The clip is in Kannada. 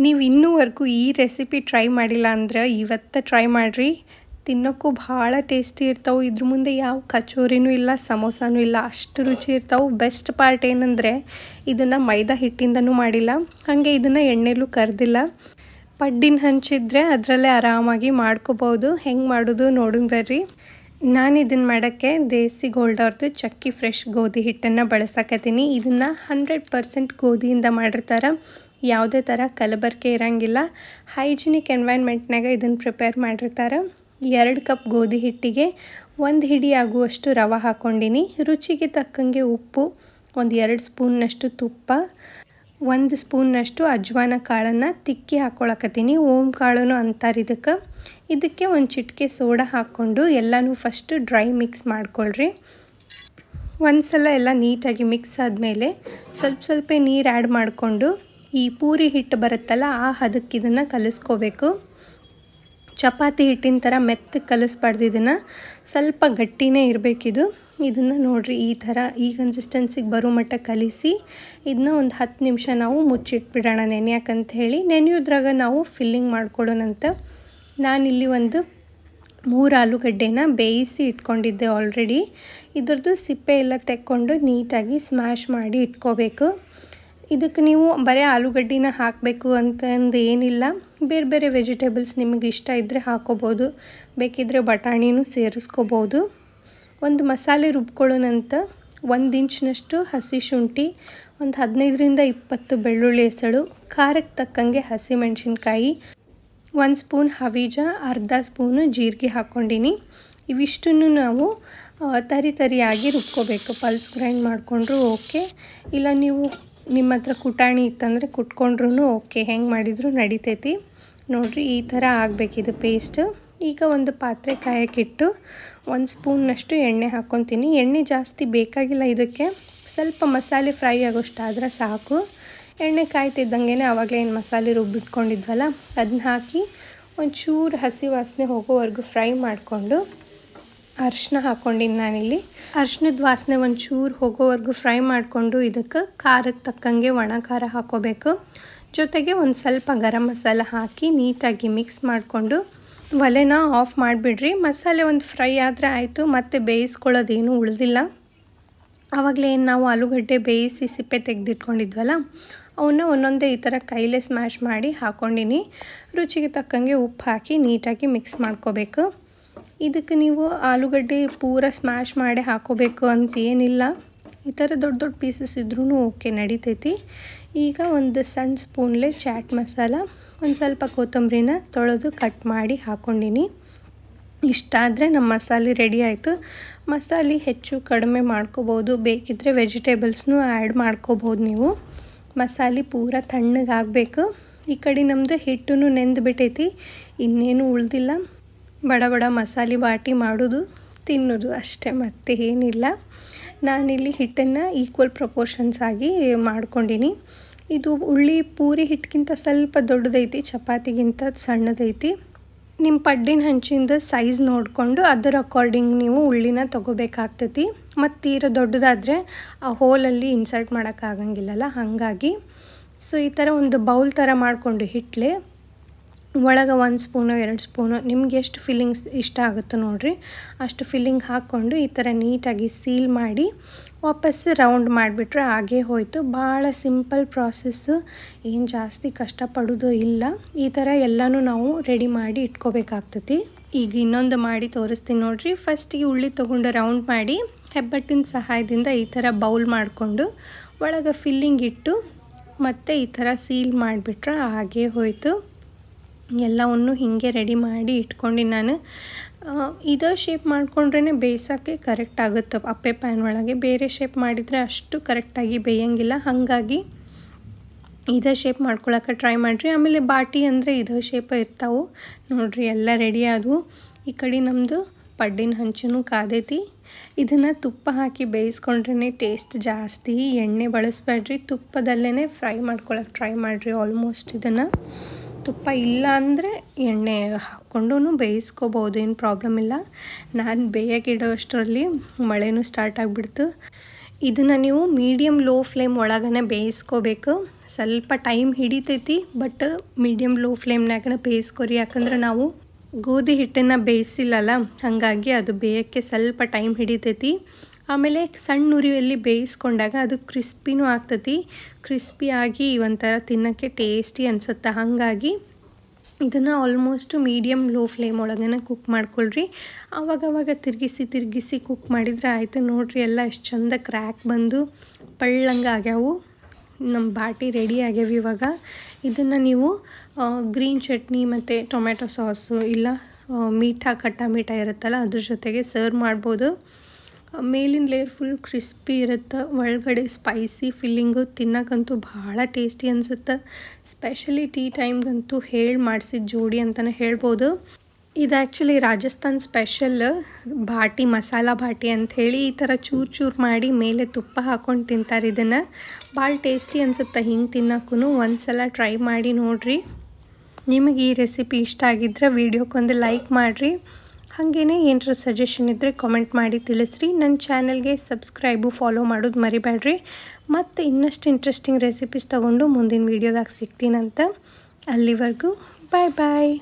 ನೀವು ಇನ್ನೂವರೆಗೂ ಈ ರೆಸಿಪಿ ಟ್ರೈ ಮಾಡಿಲ್ಲ ಅಂದ್ರೆ ಇವತ್ತು ಟ್ರೈ ಮಾಡಿರಿ. ತಿನ್ನೋಕ್ಕೂ ಭಾಳ ಟೇಸ್ಟಿ ಇರ್ತಾವೆ. ಇದ್ರ ಮುಂದೆ ಯಾವ ಕಚೋರಿನೂ ಇಲ್ಲ, ಸಮೋಸಾನೂ ಇಲ್ಲ. ಅಷ್ಟು ರುಚಿ ಇರ್ತಾವೆ. ಬೆಸ್ಟ್ ಪಾರ್ಟ್ ಏನಂದರೆ ಇದನ್ನು ಮೈದಾ ಹಿಟ್ಟಿಂದನೂ ಮಾಡಿಲ್ಲ. ಹಾಗೆ ಇದನ್ನು ಎಣ್ಣೆಲೂ ಕರೆದಿಲ್ಲ. ಪಡ್ಡಿನ ಹಂಚಿದ್ರೆ ಅದರಲ್ಲೇ ಆರಾಮಾಗಿ ಮಾಡ್ಕೋಬೋದು. ಹೆಂಗೆ ಮಾಡೋದು ನೋಡೋಣ ಬರ್ರಿ. ನಾನು ಇದನ್ನು ಮಾಡೋಕ್ಕೆ ದೇಸಿ ಗೋಲ್ಡ್ ಅವ್ರದ್ದು ಚಕ್ಕಿ ಫ್ರೆಶ್ ಗೋಧಿ ಹಿಟ್ಟನ್ನು ಬಳಸಕತ್ತೀನಿ. ಇದನ್ನು ಹಂಡ್ರೆಡ್ ಪರ್ಸೆಂಟ್ ಗೋಧಿಯಿಂದ ಮಾಡಿರ್ತಾರೆ. ಯಾವುದೇ ಥರ ಕಲಬೆರಕೆ ಇರೋಂಗಿಲ್ಲ. ಹೈಜಿನಿಕ್ ಎನ್ವೈರ್ಮೆಂಟ್ನಾಗ ಇದನ್ನು ಪ್ರಿಪೇರ್ ಮಾಡಿರ್ತಾರೆ. ಎರಡು ಕಪ್ ಗೋಧಿ ಹಿಟ್ಟಿಗೆ ಒಂದು ಹಿಡಿ ಆಗುವಷ್ಟು ರವೆ ಹಾಕ್ಕೊಂಡಿನಿ ರುಚಿಗೆ ತಕ್ಕಂಗೆ ಉಪ್ಪು, ಒಂದು ಎರಡು ಸ್ಪೂನ್ನಷ್ಟು ತುಪ್ಪ, ಒಂದು ಸ್ಪೂನ್ನಷ್ಟು ಅಜ್ವಾನ ಕಾಳನ್ನು ತಿಕ್ಕಿ ಹಾಕ್ಕೊಳಕತ್ತೀನಿ ಓಂ ಕಾಳು ಅಂತಾರೆ ಇದಕ್ಕೆ. ಇದಕ್ಕೆ ಒಂದು ಚಿಟಿಕೆ ಸೋಡಾ ಹಾಕ್ಕೊಂಡು ಎಲ್ಲನೂ ಫಸ್ಟು ಡ್ರೈ ಮಿಕ್ಸ್ ಮಾಡ್ಕೊಳ್ರಿ. ಒಂದು ಸಲ ಎಲ್ಲ ನೀಟಾಗಿ ಮಿಕ್ಸ್ ಆದಮೇಲೆ ಸ್ವಲ್ಪ ಸ್ವಲ್ಪ ನೀರು ಆ್ಯಡ್ ಮಾಡಿಕೊಂಡು ಈ ಪೂರಿ ಹಿಟ್ಟು ಬರುತ್ತಲ್ಲ, ಆ ಹದಕ್ಕೆ ಇದನ್ನು ಕಲಿಸ್ಕೋಬೇಕು. ಚಪಾತಿ ಹಿಟ್ಟಿನ ಥರ ಮೆತ್ತಗೆ ಕಲಿಸ್ಬಾರ್ದು ಇದನ್ನು. ಸ್ವಲ್ಪ ಗಟ್ಟಿನೇ ಇರಬೇಕಿದು. ಇದನ್ನು ನೋಡಿರಿ, ಈ ಥರ ಈ ಕನ್ಸಿಸ್ಟೆನ್ಸಿಗೆ ಬರೋ ಮಟ್ಟ ಕಲಿಸಿ ಇದನ್ನ ಒಂದು ಹತ್ತು ನಿಮಿಷ ನಾವು ಮುಚ್ಚಿಟ್ಬಿಡೋಣ ನೆನೆಯಾಕಂತ ಹೇಳಿ. ನೆನೆಯೋದ್ರಾಗ ನಾವು ಫಿಲ್ಲಿಂಗ್ ಮಾಡ್ಕೊಳ್ಳೋಣಂತ. ನಾನಿಲ್ಲಿ ಒಂದು ಮೂರು ಆಲೂಗಡ್ಡೆನ ಬೇಯಿಸಿ ಇಟ್ಕೊಂಡಿದ್ದೆ ಆಲ್ರೆಡಿ ಇದ್ರದ್ದು ಸಿಪ್ಪೆ ಎಲ್ಲ ತೆಕ್ಕೊಂಡು ನೀಟಾಗಿ ಸ್ಮ್ಯಾಶ್ ಮಾಡಿ ಇಟ್ಕೋಬೇಕು. ಇದಕ್ಕೆ ನೀವು ಬರೀ ಆಲೂಗಡ್ಡಿನ ಹಾಕಬೇಕು ಅಂತಂದು ಏನಿಲ್ಲ. ಬೇರೆ ಬೇರೆ ವೆಜಿಟೇಬಲ್ಸ್ ನಿಮಗೆ ಇಷ್ಟ ಇದ್ದರೆ ಹಾಕೋಬೋದು. ಬೇಕಿದ್ದರೆ ಬಟಾಣಿನೂ ಸೇರಿಸ್ಕೋಬೋದು. ಒಂದು ಮಸಾಲೆ ರುಬ್ಕೊಳ್ಳೋಣಂತ ಒಂದು ಇಂಚಿನಷ್ಟು ಹಸಿ ಶುಂಠಿ, ಒಂದು ಹದಿನೈದರಿಂದ ಇಪ್ಪತ್ತು ಬೆಳ್ಳುಳ್ಳಿ ಹೆಸಳು, ಖಾರಕ್ಕೆ ತಕ್ಕಂಗೆ ಹಸಿಮೆಣಸಿನ್ಕಾಯಿ, ಒಂದು ಸ್ಪೂನ್ ಹವೀಜ, ಅರ್ಧ ಸ್ಪೂನು ಜೀರಿಗೆ ಹಾಕ್ಕೊಂಡಿನಿ. ಇವಿಷ್ಟನ್ನು ನಾವು ತರಿ ತರಿಯಾಗಿ ರುಬ್ಕೋಬೇಕು. ಪಲ್ಸ್ ಗ್ರೈಂಡ್ ಮಾಡಿಕೊಂಡ್ರು ಓಕೆ. ಇಲ್ಲ ನೀವು ನಿಮ್ಮ ಹತ್ರ ಕುಟಾಣಿ ಇತ್ತಂದರೆ ಕುಟ್ಕೊಂಡ್ರೂ ಓಕೆ, ಹೆಂಗೆ ಮಾಡಿದರೂ ನಡಿತೈತಿ. ನೋಡಿರಿ, ಈ ಥರ ಆಗಬೇಕಿದು ಪೇಸ್ಟ್ ಈಗ ಒಂದು ಪಾತ್ರೆ ಕಾಯಕ್ಕಿಟ್ಟು ಒಂದು ಸ್ಪೂನ್ನಷ್ಟು ಎಣ್ಣೆ ಹಾಕ್ಕೊತೀನಿ ಎಣ್ಣೆ ಜಾಸ್ತಿ ಬೇಕಾಗಿಲ್ಲ ಇದಕ್ಕೆ. ಸ್ವಲ್ಪ ಮಸಾಲೆ ಫ್ರೈ ಆಗೋಷ್ಟಾದ್ರೆ ಸಾಕು. ಎಣ್ಣೆ ಕಾಯ್ತಿದ್ದಂಗೆ ಆವಾಗಲೇ ಏನು ಮಸಾಲೆ ರುಬ್ಬಿಟ್ಕೊಂಡಿದ್ವಲ್ಲ ಅದನ್ನ ಹಾಕಿ ಒಂಚೂರು ಹಸಿ ವಾಸನೆ ಹೋಗೋವರೆಗೂ ಫ್ರೈ ಮಾಡಿಕೊಂಡು ಅರ್ಶಿನ ಹಾಕ್ಕೊಂಡಿನಿ ನಾನಿಲ್ಲಿ. ಅರ್ಶಿನದ ವಾಸನೆ ಒಂಚೂರು ಹೋಗೋವರೆಗೂ ಫ್ರೈ ಮಾಡಿಕೊಂಡು ಇದಕ್ಕೆ ಖಾರಕ್ಕೆ ತಕ್ಕಂಗೆ ಒಣ ಖಾರ ಹಾಕೋಬೇಕು. ಜೊತೆಗೆ ಒಂದು ಸ್ವಲ್ಪ ಗರಂ ಮಸಾಲ ಹಾಕಿ ನೀಟಾಗಿ ಮಿಕ್ಸ್ ಮಾಡಿಕೊಂಡು ಒಲೆನ ಆಫ್ ಮಾಡಿಬಿಡ್ರಿ. ಮಸಾಲೆ ಒಂದು ಫ್ರೈ ಆದರೆ ಆಯಿತು, ಮತ್ತು ಬೇಯಿಸ್ಕೊಳ್ಳೋದೇನು ಉಳಿದಿಲ್ಲ. ಆವಾಗಲೇ ಏನು ನಾವು ಆಲೂಗಡ್ಡೆ ಬೇಯಿಸಿ ಸಿಪ್ಪೆ ತೆಗೆದಿಟ್ಕೊಂಡಿದ್ವಲ್ಲ, ಅವನ್ನ ಒಂದೊಂದೇ ಈ ಥರ ಕೈಲೇ ಸ್ಮ್ಯಾಶ್ ಮಾಡಿ ಹಾಕ್ಕೊಂಡಿನಿ ರುಚಿಗೆ ತಕ್ಕಂಗೆ ಉಪ್ಪು ಹಾಕಿ ನೀಟಾಗಿ ಮಿಕ್ಸ್ ಮಾಡ್ಕೋಬೇಕು. ಇದಕ್ಕೆ ನೀವು ಆಲೂಗಡ್ಡೆ ಪೂರ ಸ್ಮ್ಯಾಶ್ ಮಾಡಿ ಹಾಕೋಬೇಕು ಅಂತ ಏನಿಲ್ಲ. ಈ ಥರ ದೊಡ್ಡ ದೊಡ್ಡ ಪೀಸಸ್ ಇದ್ರೂ ಓಕೆ ನಡಿತೈತಿ. ಈಗ ಒಂದು ಸಣ್ಣ ಸ್ಪೂನ್ಲೆ ಚಾಟ್ ಮಸಾಲ, ಒಂದು ಸ್ವಲ್ಪ ಕೊತ್ತಂಬರಿನ ತೊಳೆದು ಕಟ್ ಮಾಡಿ ಹಾಕ್ಕೊಂಡಿನಿ ಇಷ್ಟಾದರೆ ನಮ್ಮ ಮಸಾಲೆ ರೆಡಿ ಆಯಿತು. ಮಸಾಲೆ ಹೆಚ್ಚು ಕಡಿಮೆ ಮಾಡ್ಕೋಬೋದು ಬೇಕಿದ್ದರೆ ವೆಜಿಟೇಬಲ್ಸ್ನೂ ಆ್ಯಡ್ ಮಾಡ್ಕೋಬೋದು ನೀವು. ಮಸಾಲೆ ಪೂರ ತಣ್ಣಗಾಗಬೇಕು. ಈ ಕಡೆ ನಮ್ಮದು ಹಿಟ್ಟು ನೆಂದು ಬಿಟ್ಟೈತಿ ಇನ್ನೇನು ಉಳ್ದಿಲ್ಲ. ಬಡ ಬಡ ಮಸಾಲೆ ಬಾಟಿ ಮಾಡೋದು, ತಿನ್ನೋದು ಅಷ್ಟೇ, ಮತ್ತೆ ಏನಿಲ್ಲ. ನಾನಿಲ್ಲಿ ಹಿಟ್ಟನ್ನು ಈಕ್ವಲ್ ಪ್ರಪೋರ್ಷನ್ಸ್ ಆಗಿ ಮಾಡ್ಕೊಂಡಿನಿ. ಇದು ಉಳ್ಳಿ ಪೂರಿ ಹಿಟ್ಟಿಗಿಂತ ಸ್ವಲ್ಪ ದೊಡ್ಡದೈತಿ, ಚಪಾತಿಗಿಂತ ಸಣ್ಣದೈತಿ. ನಿಮ್ಮ ಪಡ್ಡಿನ ಹಂಚಿಂದ ಸೈಜ್ ನೋಡಿಕೊಂಡು ಅದರ ಅಕಾರ್ಡಿಂಗ್ ನೀವು ಉಳ್ಳಿನ ತೊಗೋಬೇಕಾಗ್ತೈತಿ. ಮತ್ತು ತೀರ ದೊಡ್ಡದಾದರೆ ಆ ಹೋಲಲ್ಲಿ ಇನ್ಸರ್ಟ್ ಮಾಡೋಕ್ಕಾಗಂಗಿಲ್ಲಲ್ಲ ಹಾಗಾಗಿ. ಸೊ ಈ ಥರ ಒಂದು ಬೌಲ್ ಥರ ಮಾಡಿಕೊಂಡು ಹಿಟ್ಲೆ. ಒಳಗೆ ಒಂದು ಸ್ಪೂನು, ಎರಡು ಸ್ಪೂನು, ನಿಮ್ಗೆ ಎಷ್ಟು ಫಿಲ್ಲಿಂಗ್ಸ್ ಇಷ್ಟ ಆಗುತ್ತೋ ನೋಡಿರಿ. ಅಷ್ಟು ಫಿಲ್ಲಿಂಗ್ ಹಾಕ್ಕೊಂಡು ಈ ಥರ ನೀಟಾಗಿ ಸೀಲ್ ಮಾಡಿ ವಾಪಸ್ ರೌಂಡ್ ಮಾಡಿಬಿಟ್ರೆ ಹಾಗೇ ಹೋಯಿತು. ಭಾಳ ಸಿಂಪಲ್ ಪ್ರಾಸೆಸ್ಸು ಏನು ಜಾಸ್ತಿ ಕಷ್ಟಪಡೋದು ಇಲ್ಲ. ಈ ಥರ ಎಲ್ಲನೂ ನಾವು ರೆಡಿ ಮಾಡಿ ಇಟ್ಕೋಬೇಕಾಗ್ತತಿ. ಈಗ ಇನ್ನೊಂದು ಮಾಡಿ ತೋರಿಸ್ತೀನಿ ನೋಡಿರಿ. ಫಸ್ಟಿಗೆ ಉಳ್ಳಿ ತೊಗೊಂಡು ರೌಂಡ್ ಮಾಡಿ ಹೆಬ್ಬಟ್ಟಿನ ಸಹಾಯದಿಂದ ಈ ಥರ ಬೌಲ್ ಮಾಡಿಕೊಂಡು ಒಳಗೆ ಫಿಲ್ಲಿಂಗ್ ಇಟ್ಟು ಮತ್ತು ಈ ಥರ ಸೀಲ್ ಮಾಡಿಬಿಟ್ರೆ ಹಾಗೇ ಹೋಯಿತು. ಎಲ್ಲವನ್ನು ಹೀಗೆ ರೆಡಿ ಮಾಡಿ ಇಟ್ಕೊಂಡು ನಾನು. ಇದೇ ಶೇಪ್ ಮಾಡಿಕೊಂಡ್ರೇ ಬೇಯಿಸೋಕ್ಕೆ ಕರೆಕ್ಟ್ ಆಗುತ್ತೆ. ಅಪ್ಪೆ ಪ್ಯಾನ್ ಒಳಗೆ ಬೇರೆ ಶೇಪ್ ಮಾಡಿದರೆ ಅಷ್ಟು ಕರೆಕ್ಟಾಗಿ ಬೇಯಂಗಿಲ್ಲ. ಹಾಗಾಗಿ ಇದೇ ಶೇಪ್ ಮಾಡ್ಕೊಳಕ್ಕೆ ಟ್ರೈ ಮಾಡಿರಿ. ಆಮೇಲೆ ಬಾಟಿ ಅಂದರೆ ಇದೇ ಶೇಪ ಇರ್ತಾವೆ. ನೋಡಿರಿ, ಎಲ್ಲ ರೆಡಿ ಆದವು. ಈ ಕಡೆ ನಮ್ಮದು ಪಡ್ಡಿನ ಹಂಚನೂ ಕಾದೈತಿ. ಇದನ್ನು ತುಪ್ಪ ಹಾಕಿ ಬೇಯಿಸ್ಕೊಂಡ್ರೇ ಟೇಸ್ಟ್ ಜಾಸ್ತಿ. ಎಣ್ಣೆ ಬಳಸ್ಬೇಡ್ರಿ. ತುಪ್ಪದಲ್ಲೇ ಫ್ರೈ ಮಾಡ್ಕೊಳಕ್ಕೆ ಟ್ರೈ ಮಾಡಿರಿ ಆಲ್ಮೋಸ್ಟ್ ಇದನ್ನು. ತುಪ್ಪ ಇಲ್ಲ ಅಂದರೆ ಎಣ್ಣೆ ಹಾಕ್ಕೊಂಡು ಬೇಯಿಸ್ಕೋಬೋದು, ಏನು ಪ್ರಾಬ್ಲಮ್ ಇಲ್ಲ. ನಾನು ಬೇಯೋಕ್ಕಿಡೋ ಅಷ್ಟರಲ್ಲಿ ಮಳೆನೂ ಸ್ಟಾರ್ಟ್ ಆಗಿಬಿಡ್ತು. ಇದನ್ನು ನೀವು ಮೀಡಿಯಮ್ ಲೋ ಫ್ಲೇಮ್ ಒಳಗನೆ ಬೇಯಿಸ್ಕೋಬೇಕು. ಸ್ವಲ್ಪ ಟೈಮ್ ಹಿಡಿತೈತಿ ಬಟ್ ಮೀಡಿಯಮ್ ಲೋ ಫ್ಲೇಮ್ನಾಗನ ಬೇಯಿಸ್ಕೊರಿ. ಯಾಕಂದ್ರೆ ನಾವು ಗೋಧಿ ಹಿಟ್ಟನ್ನು ಬೇಯಿಸಿಲ್ಲಲ್ಲ? ಹಾಗಾಗಿ ಅದು ಬೇಯೋಕ್ಕೆ ಸ್ವಲ್ಪ ಟೈಮ್ ಹಿಡಿತೈತಿ. ಆಮೇಲೆ ಸಣ್ಣ ಉರಿಯಲ್ಲಿ ಬೇಯಿಸ್ಕೊಂಡಾಗ ಅದು ಕ್ರಿಸ್ಪಿನೂ ಆಗ್ತೈತಿ. ಕ್ರಿಸ್ಪಿಯಾಗಿ ಒಂಥರ ತಿನ್ನೋಕ್ಕೆ ಟೇಸ್ಟಿ ಅನಿಸುತ್ತೆ. ಹಾಗಾಗಿ ಇದನ್ನು ಆಲ್ಮೋಸ್ಟು ಮೀಡಿಯಮ್ ಲೋ ಫ್ಲೇಮ್ ಒಳಗೇ ಕುಕ್ ಮಾಡ್ಕೊಳ್ರಿ. ಆವಾಗವಾಗ ತಿರುಗಿಸಿ ತಿರುಗಿಸಿ ಕುಕ್ ಮಾಡಿದರೆ ಆಯಿತು. ನೋಡಿರಿ ಎಲ್ಲ ಎಷ್ಟು ಚಂದ ಕ್ರ್ಯಾಕ್ ಬಂದು ಪಳ್ಳಂಗೆ ಆಗ್ಯಾವು. ನಮ್ಮ ಬಾಟಿ ರೆಡಿ ಆಗ್ಯಾವ ಇವಾಗ. ಇದನ್ನು ನೀವು ಗ್ರೀನ್ ಚಟ್ನಿ ಮತ್ತು ಟೊಮೆಟೊ ಸಾಸು ಇಲ್ಲ ಮೀಠಾ, ಕಟ್ಟ ಮೀಠಾ ಇರುತ್ತಲ್ಲ, ಅದ್ರ ಜೊತೆಗೆ ಸರ್ವ್ ಮಾಡ್ಬೋದು. ಮೇಲಿನ ಲೇಯರ್ ಫುಲ್ ಕ್ರಿಸ್ಪಿ ಇರುತ್ತೆ, ಒಳಗಡೆ ಸ್ಪೈಸಿ ಫಿಲ್ಲಿಂಗು ತಿನ್ನೋಕ್ಕಂತೂ ಭಾಳ ಟೇಸ್ಟಿ ಅನಿಸುತ್ತೆ. ಸ್ಪೆಷಲಿ ಟೀ ಟೈಮ್ಗಂತೂ ಹೇಳಿ ಮಾಡಿಸಿದ ಜೋಡಿ ಅಂತಲೇ ಹೇಳ್ಬೋದು. ಇದು ಆ್ಯಕ್ಚುಲಿ ರಾಜಸ್ಥಾನ್ ಸ್ಪೆಷಲ್ ಬಾಟಿ ಮಸಾಲ ಬಾಟಿ ಅಂಥೇಳಿ ಈ ಥರ ಚೂರು ಚೂರು ಮಾಡಿ ಮೇಲೆ ತುಪ್ಪ ಹಾಕ್ಕೊಂಡು ತಿಂತಾರೆ. ಇದನ್ನು ಭಾಳ ಟೇಸ್ಟಿ ಅನಿಸುತ್ತೆ. ಹಿಂಗೆ ತಿನ್ನೋಕ್ಕೂ ಒಂದು ಸಲ ಟ್ರೈ ಮಾಡಿ ನೋಡಿರಿ. ನಿಮಗೆ ಈ ರೆಸಿಪಿ ಇಷ್ಟ ಆಗಿದ್ದರೆ ವೀಡಿಯೋಕ್ಕೊಂದು ಲೈಕ್ ಮಾಡಿರಿ. ಹಾಗೇ ಏನರ ಸಜೆಷನ್ ಇದ್ದರೆ ಕಾಮೆಂಟ್ ಮಾಡಿ ತಿಳಿಸ್ರಿ. ನನ್ನ ಚಾನಲ್ಗೆ ಸಬ್ಸ್ಕ್ರೈಬು ಫಾಲೋ ಮಾಡೋದು ಮರಿಬೇಡ್ರಿ ಮತ್ತು ಇನ್ನಷ್ಟು ಇಂಟ್ರೆಸ್ಟಿಂಗ್ ರೆಸಿಪೀಸ್ ತೊಗೊಂಡು ಮುಂದಿನ ವೀಡಿಯೋದಾಗ ಸಿಗ್ತೀನಂತ. ಅಲ್ಲಿವರೆಗೂ ಬಾಯ್ ಬಾಯ್